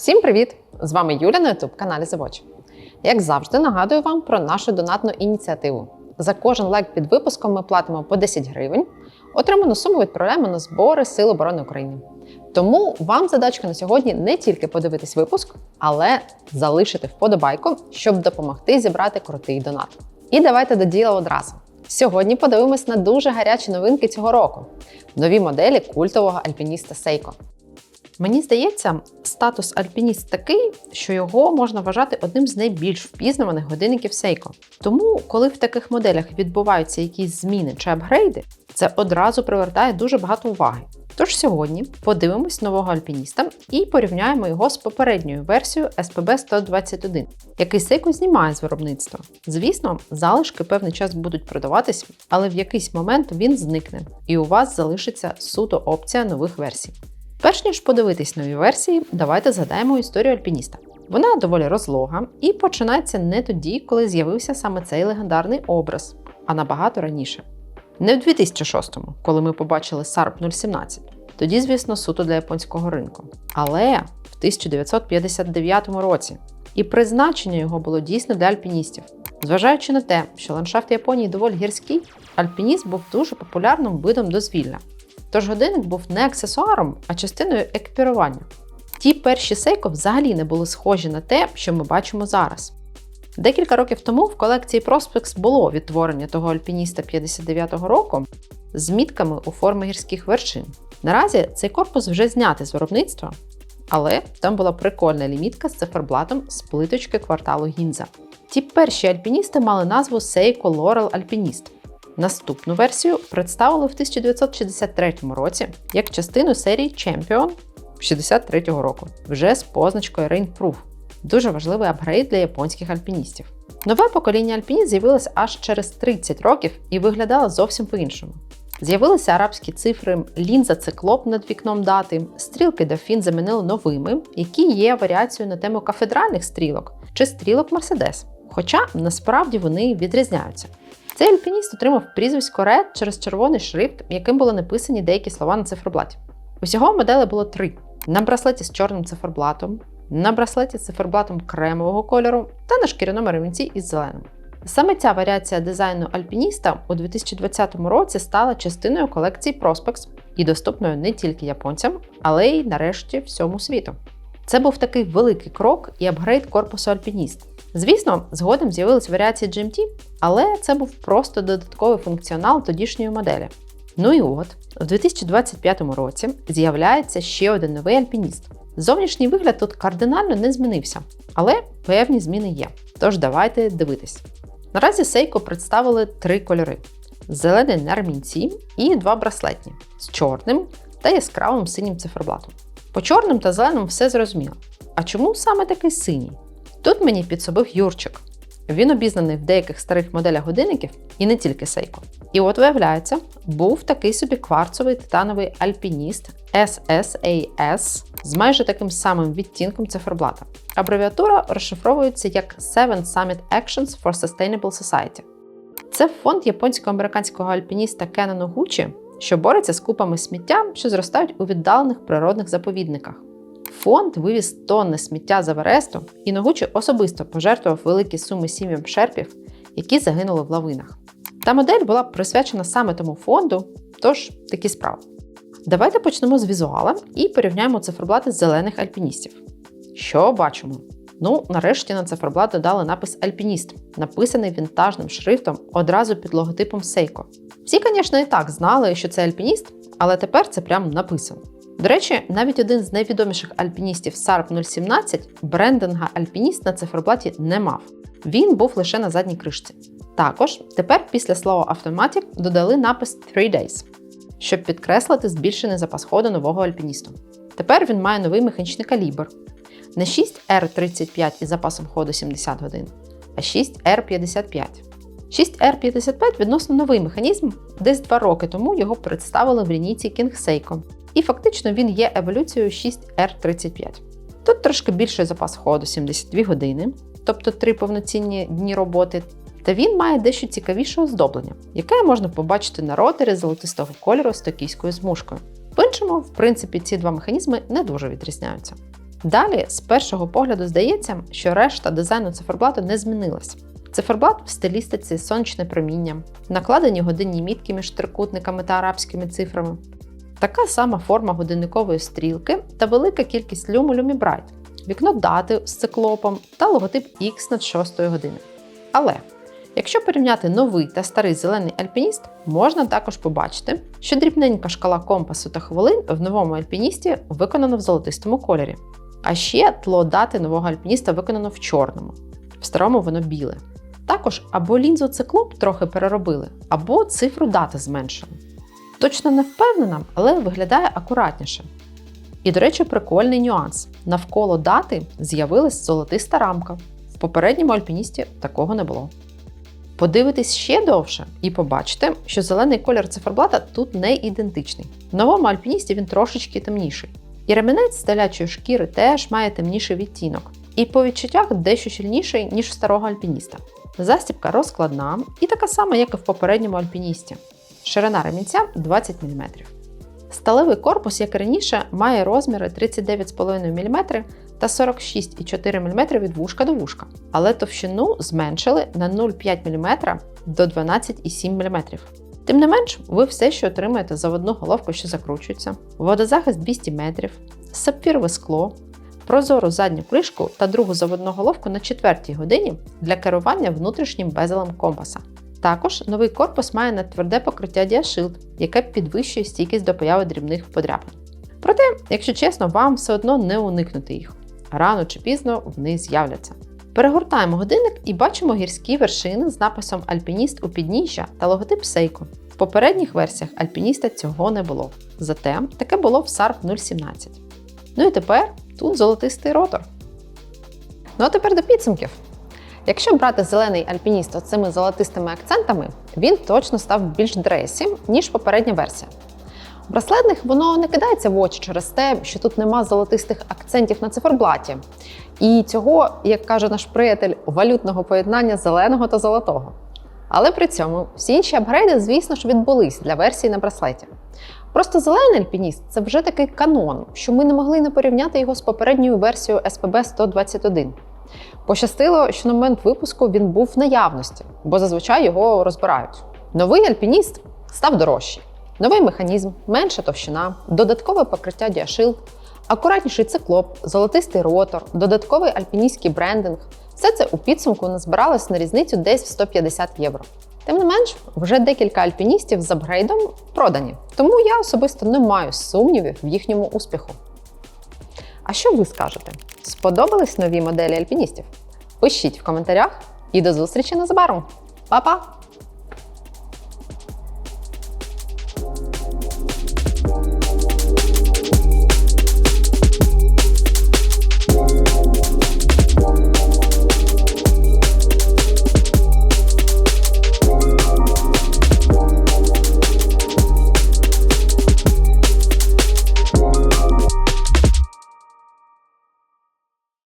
Всім привіт! З вами Юля на youtube каналі Завоч. Як завжди, нагадую вам про нашу донатну ініціативу. За кожен лайк під випуском ми платимо по 10 гривень. Отриману суму відправляємо на збори Сил оборони України. Тому вам задачка на сьогодні не тільки подивитись випуск, але залишити вподобайку, щоб допомогти зібрати крутий донат. І давайте до діла одразу. Сьогодні подивимось на дуже гарячі новинки цього року: нові моделі культового альпініста Сейко. Мені здається, статус альпініст такий, що його можна вважати одним з найбільш впізнаваних годинників Seiko. Тому, коли в таких моделях відбуваються якісь зміни чи апгрейди, це одразу привертає дуже багато уваги. Тож сьогодні подивимось нового альпініста і порівняємо його з попередньою версією SPB 121, який Seiko знімає з виробництва. Звісно, залишки певний час будуть продаватись, але в якийсь момент він зникне, і у вас залишиться суто опція нових версій. Перш ніж подивитись нові версії, давайте згадаємо історію альпініста. Вона доволі розлога і починається не тоді, коли з'явився саме цей легендарний образ, а набагато раніше. Не в 2006-му, коли ми побачили SARP 017, тоді, звісно, суто для японського ринку, але в 1959 році. І призначення його було дійсно для альпіністів. Зважаючи на те, що ландшафт Японії доволі гірський, альпініст був дуже популярним видом дозвілля. Тож годинник був не аксесуаром, а частиною екіпірування. Ті перші сейко взагалі не були схожі на те, що ми бачимо зараз. Декілька років тому в колекції Prospex було відтворення того альпініста 59-го року з мітками у формі гірських вершин. Наразі цей корпус вже знятий з виробництва, але там була прикольна лімітка з циферблатом з плиточки кварталу Гінза. Ті перші альпіністи мали назву Seiko Laurel Alpinist. Наступну версію представили в 1963 році як частину серії Champion 63-го року, вже з позначкою Rainproof. Дуже важливий апгрейд для японських альпіністів. Нове покоління альпініст з'явилося аж через 30 років і виглядало зовсім по-іншому. З'явилися арабські цифри, лінза циклоп над вікном дати, стрілки Дофін замінили новими, які є варіацією на тему кафедральних стрілок чи стрілок Мерседес. Хоча насправді вони відрізняються. Цей альпініст отримав прізвисько Red через червоний шрифт, яким були написані деякі слова на циферблаті. Усього моделей було три: на браслеті з чорним циферблатом, на браслеті з циферблатом кремового кольору та на шкіряному ремінці із зеленим. Саме ця варіація дизайну альпініста у 2020 році стала частиною колекції Prospex і доступною не тільки японцям, але й нарешті всьому світу. Це був такий великий крок і апгрейд корпусу альпініст. Звісно, згодом з'явились варіації GMT, але це був просто додатковий функціонал тодішньої моделі. Ну і от, у 2025 році з'являється ще один новий альпініст. Зовнішній вигляд тут кардинально не змінився, але певні зміни є. Тож давайте дивитись. Наразі Seiko представили три кольори: зелений на ремінці і два браслетні з чорним та яскравим синім циферблатом. По чорним та зеленим все зрозуміло. А чому саме такий синій? Тут мені підсобив Юрчик. Він обізнаний в деяких старих моделях годинників і не тільки Seiko. І от виявляється, був такий собі кварцовий титановий альпініст SSAS з майже таким самим відтінком циферблата. Абревіатура розшифровується як Seven Summit Actions for Sustainable Society. Це фонд японсько-американського альпініста Кеннену Гучі, що бореться з купами сміття, що зростають у віддалених природних заповідниках. Фонд вивіз тонни сміття з Евересту і Ногучі особисто пожертвував великі суми сім'ям шерпів, які загинули в лавинах. Та модель була присвячена саме тому фонду, тож такі справи. Давайте почнемо з візуала і порівняємо циферблати зелених альпіністів. Що бачимо? Ну, нарешті на циферблат додали напис Альпініст, написаний вінтажним шрифтом одразу під логотипом Seiko. Всі, звісно, і так знали, що це альпініст, але тепер це прямо написано. До речі, навіть один з найвідоміших альпіністів SARP 017 брендинга альпініст на циферблаті не мав. Він був лише на задній кришці. Також тепер після слова Automatic додали напис 3 Days, щоб підкреслити збільшений запас ходу нового альпіністу. Тепер він має новий механічний калібр. Не 6R35 із запасом ходу 70 годин, а 6R55. 6R55 відносно новий механізм, десь 2 роки тому його представили в лінійці King Seiko. І фактично він є еволюцією 6R35. Тут трошки більший запас ходу 72 години, тобто 3 повноцінні дні роботи. Та він має дещо цікавіше оздоблення, яке можна побачити на ротері золотистого кольору з токійською змушкою. В іншому, в принципі, ці два механізми не дуже відрізняються. Далі, з першого погляду, здається, що решта дизайну циферблату не змінилась. Циферблат в стилістиці сонячне проміння, накладені годинні мітки між трикутниками та арабськими цифрами, така сама форма годинникової стрілки та велика кількість люму Lumibbright, вікно дати з циклопом та логотип X над 6 години. Але якщо порівняти новий та старий зелений альпініст, можна також побачити, що дрібненька шкала компасу та хвилин в новому альпіністі виконано в золотистому кольорі. А ще тло дати нового альпініста виконано в чорному, в старому воно біле. Також або лінзу циклоп трохи переробили, або цифру дати зменшили. Точно не впевнена, але виглядає акуратніше. І, до речі, прикольний нюанс: навколо дати з'явилась золотиста рамка. В попередньому альпіністі такого не було. Подивитись ще довше і побачите, що зелений колір циферблата тут не ідентичний. В новому альпіністі він трошечки темніший. І ремінець з телячої шкіри теж має темніший відтінок. І по відчуттях дещо щільніший, ніж в старого альпініста. Застібка розкладна і така сама, як і в попередньому альпіністі. Ширина ремінця 20 мм. Сталевий корпус, як і раніше, має розміри 39,5 мм та 46,4 мм від вушка до вушка, але товщину зменшили на 0,5 мм до 12,7 мм. Тим не менш, ви все ще отримаєте заводну головку, що закручується, водозахист 200 метрів, сапфірове скло, прозору задню кришку та другу заводну головку на четвертій годині для керування внутрішнім безелем компаса. Також новий корпус має надтверде покриття Діашилд, яке підвищує стійкість до появи дрібних подряпин. Проте, якщо чесно, вам все одно не уникнути їх. Рано чи пізно вони з'являться. Перегортаємо годинник і бачимо гірські вершини з написом Альпініст у підніжжя та логотип Seiko. В попередніх версіях альпініста цього не було. Зате таке було в SARP 017. Ну і тепер тут золотистий ротор. Ну а тепер до підсумків. Якщо брати зелений альпініст оцими золотистими акцентами, він точно став більш дресі, ніж попередня версія. Браслетних воно не кидається в очі через те, що тут нема золотистих акцентів на циферблаті. І цього, як каже наш приятель, валютного поєднання зеленого та золотого. Але при цьому всі інші апгрейди, звісно ж, відбулись для версії на браслеті. Просто зелений альпініст це вже такий канон, що ми не могли не порівняти його з попередньою версією SPB 121. Пощастило, що на момент випуску він був в наявності, бо зазвичай його розбирають. Новий альпініст став дорожчий. Новий механізм, менша товщина, додаткове покриття діашилд, акуратніший циклоп, золотистий ротор, додатковий альпіністський брендинг все це у підсумку назбиралось на різницю десь в 150 євро. Тим не менш, вже декілька альпіністів з апгрейдом продані, тому я особисто не маю сумнівів в їхньому успіху. А що ви скажете? Сподобались нові моделі альпіністів? Пишіть в коментарях і до зустрічі незабаром. Па-па!